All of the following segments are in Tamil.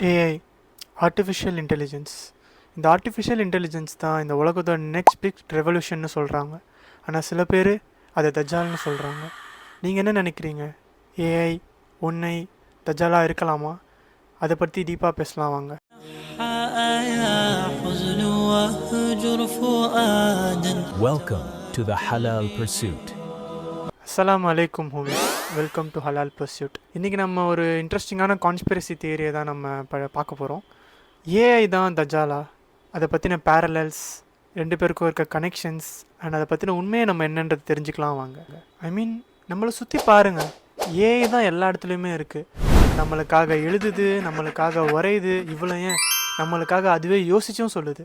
ஏஐ ஆர்டிஃபிஷியல் இன்டெலிஜென்ஸ் இந்த ஆர்டிஃபிஷியல் இன்டெலிஜென்ஸ் தான் இந்த உலகத்தோட நெக்ஸ்ட் பிக் ரெவல்யூஷன்னு சொல்கிறாங்க ஆனால் சில பேர் அதை தஜால்னு சொல்கிறாங்க நீங்கள் என்ன நினைக்கிறீங்க? ஏஐ உன்னை தஜாலாக இருக்கலாமா? அதை பற்றி டீப்பாக பேசலாம் வாங்க. Welcome to the Halal Pursuit. அஸ்லாம் அலைக்கும் homie welcome to Halal Pursuit இன்றைக்கி நம்ம ஒரு இன்ட்ரெஸ்டிங்கான கான்ஸ்பிரசி தியரியை தான் நம்ம ப பார்க்க போகிறோம் ஏஐ தான் தஜாலா. அதை பற்றின பேரலல்ஸ் ரெண்டு பேருக்கும் இருக்க கனெக்ஷன்ஸ் அண்ட் அதை பற்றின உண்மையை நம்ம என்னன்றது தெரிஞ்சுக்கலாம் வாங்க. ஐ மீன் நம்மளை சுற்றி பாருங்கள் ஏஐ தான் எல்லா இடத்துலையுமே இருக்குது நம்மளுக்காக எழுதுது நம்மளுக்காக உரையுது இவ்வளோ ஏன்? நம்மளுக்காக அதுவே யோசிச்சும் சொல்லுது.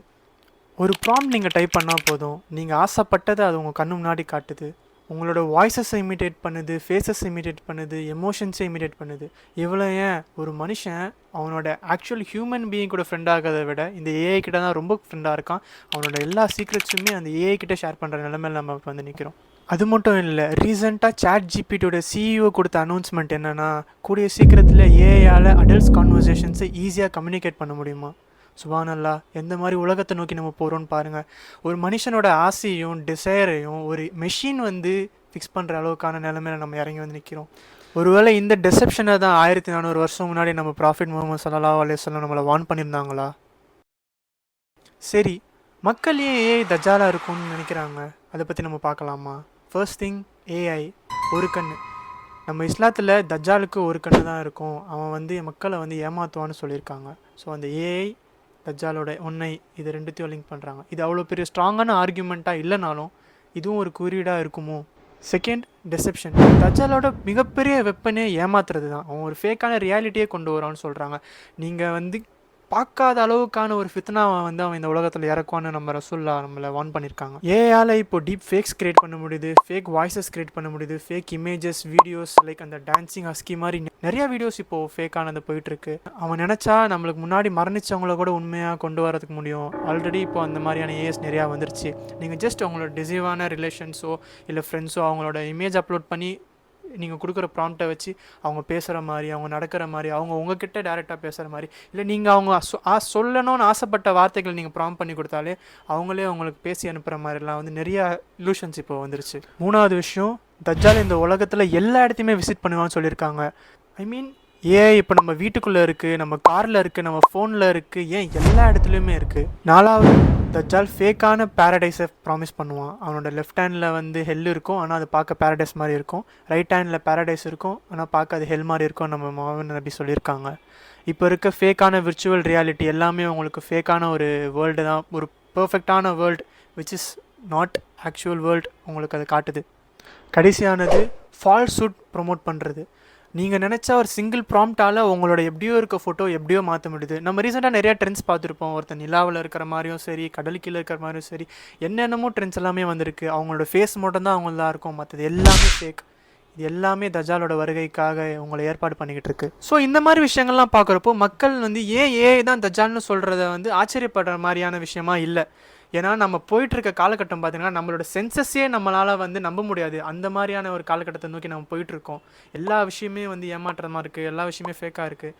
ஒரு ப்ராம்ப்ட் நீங்கள் டைப் பண்ணால் போதும். நீங்கள் ஆசைப்பட்டதை அது உங்கள் கண்ணு முன்னாடி காட்டுது. உங்களோட வாய்ஸஸை இமிட்டேட் பண்ணுது ஃபேஸஸ் இமிடேட் பண்ணுது எமோஷன்ஸை இமிட்டேட் பண்ணுது. இவ்வளோ ஏன் ஒரு மனுஷன் அவனோட ஆக்சுவல் ஹியூமன் பீயிங் கூட ஃப்ரெண்ட் ஆகிறத விட இந்த ஏஐ கிட்ட தான் ரொம்ப ஃப்ரெண்டாக இருக்கான். அவனோட எல்லா சீக்ரெட்ஸுமே அந்த ஏஐ கிட்ட ஷேர் பண்ணுற நிலைமையில நம்ம வந்து நிற்கிறோம் அது மட்டும் இல்லை ரீசெண்டாக சாட் ஜிபிடியோட சிஇஓ கொடுத்த அனௌன்ஸ்மெண்ட் என்னென்னா கூடிய சீக்கிரத்தில் ஏஐயால் அடல்ட்ஸ் கான்வர்சேஷன்ஸை ஈஸியாக கம்யூனிகேட் பண்ண முடியுமா? சுபானல்லா எந்த மாதிரி உலகத்தை நோக்கி நம்ம போகிறோம்னு பாருங்கள் ஒரு மனுஷனோட ஆசையும் டிசையரையும் ஒரு மெஷின் வந்து ஃபிக்ஸ் பண்ணுற அளவுக்கான நிலைமையில நம்ம இறங்கி வந்து நிற்கிறோம் ஒருவேளை இந்த டெசப்ஷனை தான் ஆயிரத்தி நானூறு வருஷம் முன்னாடி நம்ம ப்ராஃபிட் முகமது சல்லா அலையம் நம்மளை வான் பண்ணியிருந்தாங்களா? சரி மக்கள் ஏன் ஏஐ தஜாலாக இருக்கும்னு நினைக்கிறாங்க? அதை பற்றி நம்ம பார்க்கலாமா? ஃபர்ஸ்ட் திங் ஏஐ ஒரு கண் நம்ம இஸ்லாத்தில் தஜ்ஜாலுக்கு ஒரு கண்ணு தான் இருக்கும். அவன் வந்து மக்களை வந்து ஏமாத்துவான்னு சொல்லியிருக்காங்க. ஸோ அந்த ஏஐ தஜ்ஜாலோட ஒன்னை இது ரெண்டுத்தையும் லிங்க் பண்ணுறாங்க இது அவ்வளோ பெரிய ஸ்ட்ராங்கான ஆர்கியூமெண்ட்டாக இல்லைனாலும் இதுவும் ஒரு குறியீடாக இருக்குமோ? செகண்ட் டெசெப்ஷன் தஜாலோட மிகப்பெரிய வெப்பனே ஏமாத்துறது தான் அவன் ஒரு ஃபேக்கான ரியாலிட்டியே கொண்டு வரான்னு சொல்கிறாங்க நீங்கள் வந்து பார்க்காத அளவுக்கான ஒரு ஃபித்னாவை வந்து அவன் இந்த உலகத்தில் இறக்குவான்னு நம்ம ரசூல்லா நம்மளை வான் பண்ணியிருக்காங்க ஏஆல இப்போ டீப் ஃபேக்ஸ் கிரியேட் பண்ண முடியுது ஃபேக் வாய்ஸஸ் கிரியேட் பண்ண முடியுது ஃபேக் இமேஜஸ் வீடியோஸ் லைக் அந்த டான்சிங் ஹஸ்கி மாதிரி நிறைய வீடியோஸ் இப்போ ஃபேக்கானது போயிட்டு இருக்கு அவன் நினச்சா நம்மளுக்கு முன்னாடி மரணிச்சவங்கள கூட உண்மையாக கொண்டு வரதுக்கு முடியும். ஆல்ரெடி இப்போ அந்த மாதிரியான ஏஎஸ் நிறையா வந்துருச்சு. நீங்கள் ஜஸ்ட் அவங்களோட டிசைவான ரிலேஷன்ஸோ இல்லை ஃப்ரெண்ட்ஸோ அவங்களோட இமேஜ் அப்லோட் பண்ணி நீங்கள் கொடுக்குற ப்ராம்ப்டை வச்சு அவங்க பேசுகிற மாதிரி அவங்க நடக்கிற மாதிரி அவங்க உங்ககிட்ட டேரெக்டாக பேசுகிற மாதிரி இல்லை நீங்கள் அவங்க ஆ சொல்லணும்னு ஆசைப்பட்ட வார்த்தைகள் நீங்கள் ப்ராம்ப் பண்ணி கொடுத்தாலே அவங்களே அவங்களுக்கு பேசி அனுப்புகிற மாதிரிலாம் வந்து நிறைய illusions இப்போ வந்துருச்சு. மூணாவது விஷயம் தஜ்ஜால் இந்த உலகத்தில் எல்லா இடத்தையுமே விசிட் பண்ணுவான்னு சொல்லியிருக்காங்க. ஐ மீன் ஏன் இப்போ நம்ம வீட்டுக்குள்ளே இருக்குது நம்ம காரில் இருக்குது நம்ம ஃபோனில் இருக்குது ஏன் எல்லா இடத்துலையுமே இருக்குது நாலாவது தஜ்ஜால் ஃபேக்கான பேரடைஸை ப்ராமிஸ் பண்ணுவான். அவனோட லெஃப்ட் ஹேண்டில் வந்து ஹெல் இருக்கும் ஆனால் அது பார்க்க பேரடைஸ் மாதிரி இருக்கும். ரைட் ஹேண்டில் பேரடைஸ் இருக்கும் ஆனால் பார்க்க அது ஹெல் மாதிரி இருக்கும் நம்ம மாவன் நபி சொல்லியிருக்காங்க. இப்போ இருக்க ஃபேக்கான விர்ச்சுவல் ரியாலிட்டி எல்லாமே உங்களுக்கு ஃபேக்கான ஒரு வேர்ல்டு தான். ஒரு பர்ஃபெக்டான world which is not actual world உங்களுக்கு அது காட்டுது. கடைசியானது ஃபால்ஸ்ஹுட் ப்ரொமோட் பண்ணுறது நீங்கள் நினச்சா ஒரு சிங்கிள் ப்ராம்ப்டால் உங்களோட எப்படியோ இருக்க ஃபோட்டோ எப்படியோ மாற்ற முடியுது. நம்ம ரீசெண்டாக நிறையா ட்ரெண்ட்ஸ் பார்த்துருப்போம். ஒருத்தர் நிலாவில் இருக்கிற மாதிரியும் சரி கடல் கீழே இருக்கிற மாதிரியும் சரி என்னென்னமோ ட்ரெண்ட்ஸ் எல்லாமே வந்திருக்கு. அவங்களோட ஃபேஸ் மட்டும் தான் அவங்களதா இருக்கும். மற்றது எல்லாமே ஃபேக் இது எல்லாமே தஜாலோட வருகைக்காக உங்களை ஏற்பாடு பண்ணிக்கிட்டு இருக்கு. ஸோ இந்த மாதிரி விஷயங்கள்லாம் பார்க்குறப்போ மக்கள் வந்து ஏன் ஏ தான் தஜால்னு சொல்கிறத வந்து ஆச்சரியப்படுற மாதிரியான விஷயமா இல்லை. ஏன்னா நம்ம போயிட்டுருக்க காலகட்டம் பார்த்தீங்கன்னா நம்மளோட சென்சஸே நம்மளால் வந்து நம்ப முடியாது. அந்த மாதிரியான ஒரு காலகட்டத்தை நோக்கி நம்ம போயிட்டுருக்கோம். எல்லா விஷயமே வந்து ஏமாற்றமாக இருக்குது எல்லா விஷயமே ஃபேக்காக இருக்குது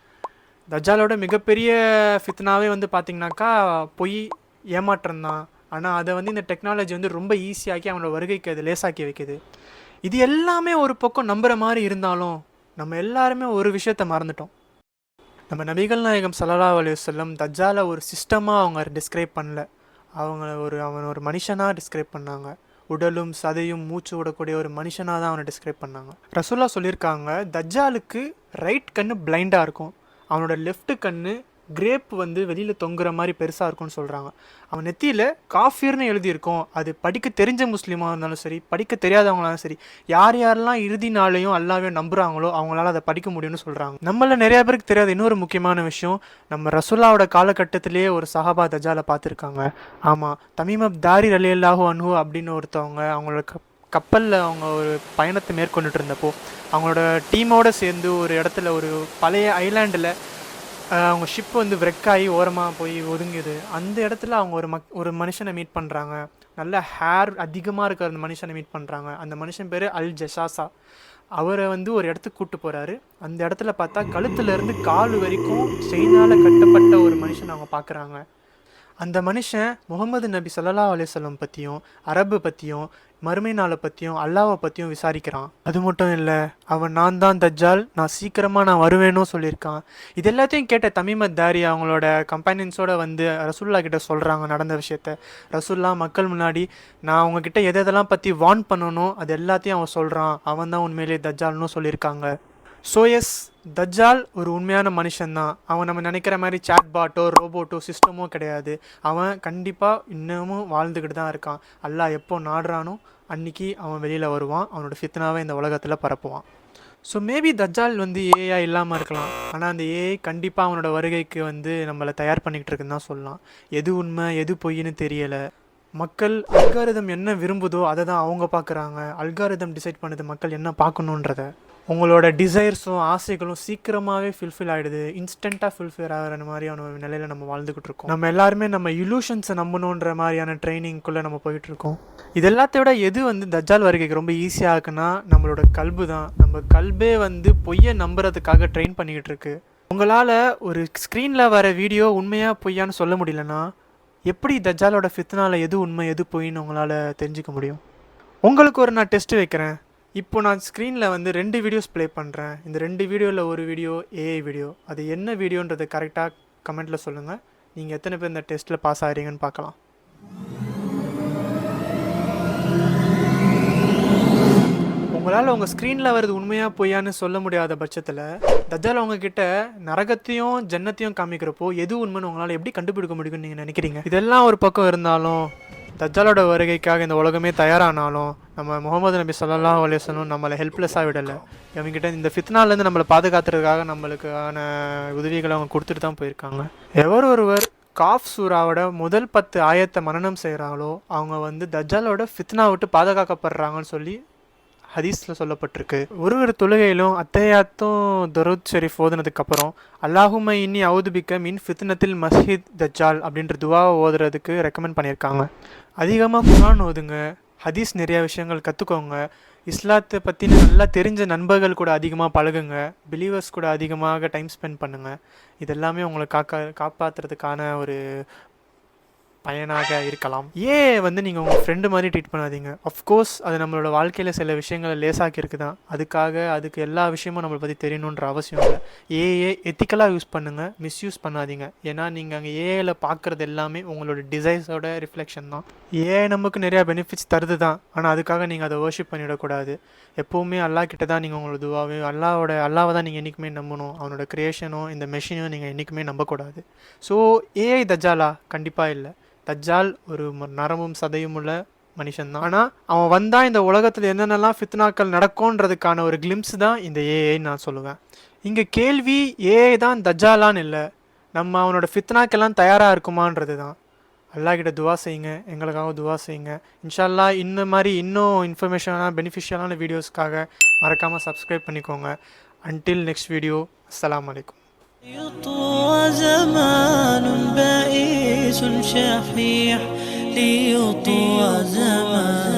தஜாலோட மிகப்பெரிய ஃபித்னாவே வந்து பார்த்தீங்கன்னாக்கா பொய் ஏமாற்றம் தான். ஆனால் அதை வந்து இந்த டெக்னாலஜி வந்து ரொம்ப ஈஸியாக்கி அவனோட வருகைக்கு அது லேசாக்கி வைக்குது. இது எல்லாமே ஒரு பக்கம் நம்புகிற மாதிரி இருந்தாலும் நம்ம எல்லாருமே ஒரு விஷயத்த மறந்துட்டோம். நம்ம நபிகள் நாயகம் சல்லா அலைஹி வஸல்லம் தஜ்ஜாலை ஒரு சிஸ்டமாக அவங்க டிஸ்கிரைப் பண்ணல. அவங்க ஒரு அவன் ஒரு மனுஷனாக டிஸ்கிரைப் பண்ணாங்க. உடலும் சதையும் மூச்சு விடக்கூடிய ஒரு மனுஷனாக தான் அவனை டிஸ்கிரைப் பண்ணாங்க. ரசுல்லா சொல்லியிருக்காங்க தஜ்ஜாலுக்கு ரைட் கண்ணு பிளைண்டாக இருக்கும். அவனோட லெஃப்ட் கண்ணு கிரேப் வந்து வெளியில் தொங்குற மாதிரி பெருசாக இருக்கும்னு சொல்கிறாங்க அவன் நெத்தியில் காஃபிர்னு எழுதியிருக்கோம். அது படிக்க தெரிஞ்ச முஸ்லீமாக இருந்தாலும் சரி படிக்க தெரியாதவங்களாலும் சரி யார் யாரெல்லாம் இறுதி நாளையும் அல்லாவையும் நம்புகிறாங்களோ அவங்களால அதை படிக்க முடியும்னு சொல்கிறாங்க நம்மள நிறைய பேருக்கு தெரியாத. இன்னொரு முக்கியமான விஷயம் நம்ம ரசுல்லாவோட காலகட்டத்திலேயே ஒரு சஹாபா தஜாலை பார்த்துருக்காங்க. ஆமாம் தமிமப் தாரி அலி அல்லாஹூ அன்ஹு அப்படின்னு ஒருத்தவங்க அவங்களோட கப் கப்பலில் அவங்க ஒரு பயணத்தை மேற்கொண்டுட்டு இருந்தப்போ அவங்களோட டீமோடு சேர்ந்து ஒரு இடத்துல ஒரு பழைய ஐலாண்டில் அவங்க ஷிப் வந்து wreck ஆகி ஓரமாக போய் ஒதுங்குது. அந்த இடத்துல அவங்க ஒரு மக் ஒரு மனுஷனை மீட் பண்ணுறாங்க நல்ல ஹேர் அதிகமாக இருக்கிற அந்த மனுஷனை மீட் பண்ணுறாங்க அந்த மனுஷன் பேர் அல் ஜஷாசா அவரை வந்து ஒரு இடத்துக்கு கூப்பிட்டு போகிறாரு அந்த இடத்துல பார்த்தா கழுத்துலேருந்து கால் வரைக்கும் செயினால் கட்டப்பட்ட ஒரு மனுஷன் அவங்க பார்க்குறாங்க. அந்த மனுஷன் முகமது நபி சல்லா அலிசல்லம் பற்றியும் அரபு பற்றியும் மறுமை நாளை பற்றியும் அல்லாவை பற்றியும் விசாரிக்கிறான். அது மட்டும் இல்லை அவன் நான் தான் தஜ்ஜால் நான் சீக்கிரமாக நான் வருவேனும் சொல்லியிருக்கான். இது எல்லாத்தையும் கேட்ட தமிமத் தாரி அவங்களோட கம்பெனியன்ஸோட வந்து ரசுல்லா கிட்ட சொல்கிறாங்க நடந்த விஷயத்த. ரசுல்லா மக்கள் முன்னாடி நான் அவங்கக்கிட்ட எதை எதெல்லாம் பற்றி வார்ன் பண்ணணும் அது எல்லாத்தையும் அவன் சொல்கிறான் அவன் தான் உண்மையிலேயே தஜ்ஜால்னு சொல்லியிருக்காங்க. ஸோ எஸ் தஜ்ஜால் ஒரு உண்மையான மனுஷன்தான். அவன் நம்ம நினைக்கிற மாதிரி சாட்பாட்டோ ரோபோட்டோ சிஸ்டமோ கிடையாது. அவன் கண்டிப்பாக இன்னமும் வாழ்ந்துக்கிட்டு தான் இருக்கான். அல்லாஹ் எப்போ நாடுறானோ அன்னைக்கு அவன் வெளியில் வருவான். அவனோட ஃபித்னாவை இந்த உலகத்தில் பரப்புவான். ஸோ மேபி தஜால் வந்து ஏஐ இல்லாமல் இருக்கலாம். ஆனால் அந்த ஏஐ கண்டிப்பாக அவனோட வருகைக்கு வந்து நம்மளை தயார் பண்ணிக்கிட்டு இருக்குன்னு தான் சொல்லலாம். எது உண்மை எது பொய்ன்னு தெரியலை. மக்கள் அல்காரிதம் என்ன விரும்புதோ அதை தான் அவங்க பார்க்குறாங்க. அல்காரிதம் டிசைட் பண்ணுது மக்கள் என்ன பார்க்கணுன்றத. உங்களோட டிசைர்ஸும் ஆசைகளும் சீக்கிரமாகவே ஃபில்ஃபில் ஆகிடுது இன்ஸ்டண்ட்டாக ஃபுல்ஃபில் ஆகிற மாதிரியான ஒரு நிலையில் நம்ம வாழ்ந்துக்கிட்டு இருக்கோம். நம்ம எல்லாருமே நம்ம இலூஷன்ஸை நம்பணுன்ற மாதிரியான ட்ரைனிங்குள்ளே நம்ம போயிட்டுருக்கோம் இது எல்லாத்தை விட எது வந்து தஜ்ஜால் வருகைக்கு ரொம்ப ஈஸியாக இருக்குன்னா நம்மளோட கல்பு தான். நம்ம கல்பே வந்து பொய்யை நம்புறதுக்காக ட்ரெயின் பண்ணிக்கிட்டு இருக்கு. உங்களால் ஒரு ஸ்க்ரீனில் வர வீடியோ உண்மையாக பொய்யான்னு சொல்ல முடியலன்னா எப்படி தஜாலோட ஃபித்னால் எது உண்மை எது பொய்ன்னு உங்களால் தெரிஞ்சுக்க முடியும்? உங்களுக்கு ஒரு நான் டெஸ்ட் வைக்கிறேன். இப்போ நான் ஸ்க்ரீனில் வந்து ரெண்டு வீடியோஸ் ப்ளே பண்ணுறேன் இந்த ரெண்டு வீடியோவில் ஒரு வீடியோ ஏஐ வீடியோ அது என்ன வீடியோன்றது கரெக்டாக கமெண்ட்டில் சொல்லுங்கள் நீங்கள் எத்தனை பேர் இந்த டெஸ்ட்டில் பாஸ் ஆகிறீங்கன்னு பார்க்கலாம். உங்களால் உங்கள் ஸ்க்ரீனில் வருது உண்மையாக பொய்யான்னு சொல்ல முடியாத பட்சத்தில் தஜால் உங்ககிட்ட நரகத்தையும் ஜன்னத்தையும் காமிக்கிறப்போ எது உண்மைன்னு உங்களால் எப்படி கண்டுபிடிக்க முடியும்னு நீங்கள் நினைக்கிறீங்க? இதெல்லாம் ஒரு பக்கம் இருந்தாலும் தஜ்ஜாலோட வருகைக்காக இந்த உலகமே தயாரானாலும் நம்ம முகமது நபி ஸல்லல்லாஹு அலைஹி நம்மளை ஹெல்ப்லெஸ்ஸாக விடலை அவங்ககிட்ட இந்த ஃபித்னாலேருந்து நம்மளை பாதுகாத்துறதுக்காக நம்மளுக்கான உதவிகளை அவங்க கொடுத்துட்டு தான் போயிருக்காங்க. எவர் ஒருவர் காஃப் சூராவோட முதல் பத்து ஆயத்தை மனநம் செய்கிறாங்களோ அவங்க வந்து தஜாலோட ஃபித்னா விட்டு பாதுகாக்கப்படுறாங்கன்னு சொல்லி ஹதீஸில் சொல்லப்பட்டிருக்கு. ஒரு ஒரு தொழுகையிலும் அத்தையாத்தும் தரோத் ஷெரீஃப் ஓதுனதுக்கப்புறம் அல்லாஹுமை இன்னி அவுதுபிக்க மின் ஃபித்னத்தில் மஸ்ஹித் தஜால் அப்படின்ற துவாவை ஓதுறதுக்கு ரெக்கமெண்ட் பண்ணியிருக்காங்க. அதிகமாக குரான் ஓதுங்க ஹதீஸ் நிறைய விஷயங்கள் கற்றுக்கோங்க இஸ்லாத்தை பற்றின நல்லா தெரிஞ்ச நண்பர்கள் கூட அதிகமாக பழகுங்க. பிலீவர்ஸ் கூட அதிகமாக டைம் ஸ்பெண்ட் பண்ணுங்கள் இதெல்லாமே உங்களை காக்க காப்பாற்றுறதுக்கான ஒரு பயனாக இருக்கலாம். ஏன் வந்து நீங்கள் உங்கள் ஃப்ரெண்டு மாதிரி ட்ரீட் பண்ணாதீங்க? அஃப்கோர்ஸ் அது நம்மளோட வாழ்க்கையில் சில விஷயங்களை லேசாக்கியிருக்கு தான் அதுக்காக அதுக்கு எல்லா விஷயமும் நம்மளை பற்றி தெரியணுன்ற அவசியம் இல்லை. ஏஏ எத்திக்கலாக யூஸ் பண்ணுங்கள் மிஸ்யூஸ் பண்ணாதீங்க. ஏன்னா நீங்கள் அங்கே ஏஐயில் பார்க்குறது எல்லாமே உங்களோட டிசைஸோட ரிஃப்ளெக்ஷன் தான். ஏஐ நமக்கு நிறையா பெனிஃபிட்ஸ் தருது தான் ஆனால் அதுக்காக நீங்கள் அதை வர்ஷிப் பண்ணிவிடக்கூடாது எப்போவுமே அல்லாஹ் கிட்ட தான் நீங்கள் உங்களோட துவாவே அல்லாவோட அல்லாவை தான் நீங்கள் என்றைக்குமே நம்பணும். அவனோட க்ரியேஷனும் இந்த மெஷினும் நீங்கள் என்றைக்குமே நம்பக்கூடாது. ஸோ ஏஐ தஜாலா கண்டிப்பாக இல்லை. தஜ்ஜால் ஒரு நரமும் சதையும் உள்ள மனுஷன் தான் ஆனால் அவன் வந்தால் இந்த உலகத்தில் என்னென்னலாம் ஃபித்னாக்கள் நடக்கும்ன்றதுக்கான ஒரு கிளிம்ஸ் தான் இந்த ஏஐ நான் சொல்லுவேன். இங்கே கேள்வி ஏஐ தான் தஜ்ஜாலான்னு இல்லை. நம்ம அவனோட ஃபித்னாக்கெல்லாம் தயாராக இருக்குமான்றது தான். அல்லாஹ் கிட்ட துவா செய்யுங்க. எங்களுக்காக துவா செய்யுங்க. இன்ஷா அல்லாஹ் இந்த மாதிரி இன்னும் இன்ஃபர்மேஷனான பெனிஃபிஷியலான வீடியோஸ்க்காக மறக்காமல் சப்ஸ்கிரைப் பண்ணிக்கோங்க. அன்டில் நெக்ஸ்ட் வீடியோ அஸ்லாம் அலைக்கும். يطوى زمان بائس شحيح ليطوى زمان